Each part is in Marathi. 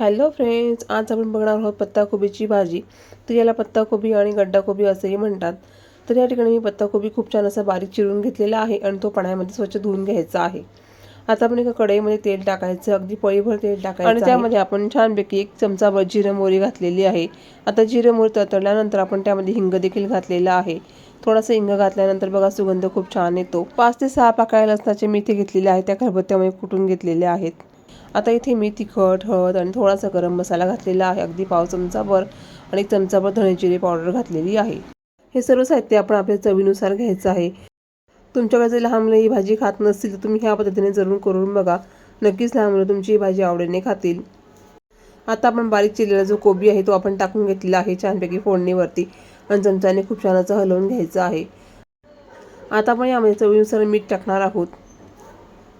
हॅलो फ्रेंड्स आज आपण बघणार आहोत पत्ताकोबीची भाजी. तर याला पत्ताकोबी आणि गड्डाकोबी असेही म्हणतात. तर या ठिकाणी मी पत्ताकोबी खूप छान असा बारीक चिरून घेतलेला आहे आणि तो पाण्यामध्ये स्वच्छ धुवून घ्यायचा आहे. आता आपण एका कढईमध्ये तेल टाकायचं अगदी पळीभर तेल टाकायचं आणि त्यामध्ये आपण छानपैकी एक चमचाभर जिरं मोहरी घातलेली आहे. आता जिरं मोहरी तळतळल्यानंतर आपण त्यामध्ये हिंग देखील घातलेला आहे. थोडासा हिंग घातल्यानंतर बघा सुगंध खूप छान येतो. पाच ते सहा पाकळ्या लसणाचे मेथी घेतलेले आहेत त्या खरबत्त्यामुळे कुटून घेतलेल्या आहेत. आता इथे मी तिखट हळद आणि थोडासा गरम मसाला घातलेला आहे. अगदी पाव चमचाभर आणि चमचाभर धणे जिरे पावडर घातलेली आहे. हे सर्व साहित्य आपण आपल्या चवीनुसार घ्यायचं आहे. तुमच्याकडे जर लहान मुलं ही भाजी खात नसतील तर तुम्ही ह्या पद्धतीने जरूर करून बघा. नक्कीच लहान मुलं तुमची ही भाजी आवडीने खातील. आता आपण बारीक चिरलेला जो कोबी आहे तो आपण टाकून घेतलेला आहे छानपैकी फोडणीवरती. आणि चमच्याने खूप छान असं हलवून घ्यायचं आहे. आता आपण यामध्ये चवीनुसार मीठ टाकणार आहोत.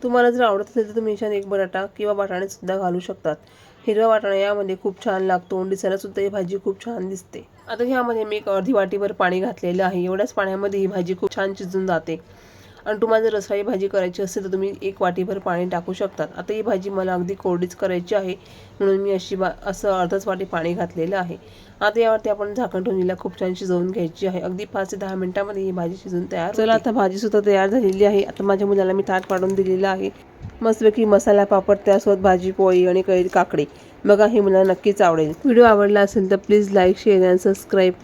तुम्हाला जर आवडत असेल तर तुम्ही छान एक बटाटा किंवा वाटाणे सुद्धा घालू शकतात. हिरवा वाटाणा यामध्ये खूप छान लागतो. आणि ही भाजी खूप छान दिसते. आता ह्यामध्ये मी एक अर्धी वाटीभर पाणी घातलेलं आहे. एवढ्याच पाण्यामध्ये ही भाजी खूप छान शिजून जाते. आणि तुम्हाला जर रसाळी भाजी करायची असेल तर तुम्ही एक वाटीभर पाणी टाकू शकतात. आता ही भाजी मला अगदी कोरडीच करायची आहे म्हणून मी अशी बा असं अर्धच वाटी पाणी घातलेलं आहे. आता यावरती आपण झाकण ठेवून हिला खूप छान शिजवून घ्यायची आहे. अगदी पाच ते दहा मिनिटामध्ये ही भाजी शिजून तयार चला आता भाजी सुद्धा तयार झालेली आहे. आता माझ्या मुलाला मी ताट पाडून दिलेलं आहे. मस्तपैकी मसाला पापड त्यासोबत भाजी पोळी आणि कैरी काकडी. बघा हे मला नक्कीच आवडेल. व्हिडिओ आवडला असेल तर प्लीज लाईक शेअर आणि सबस्क्राईब.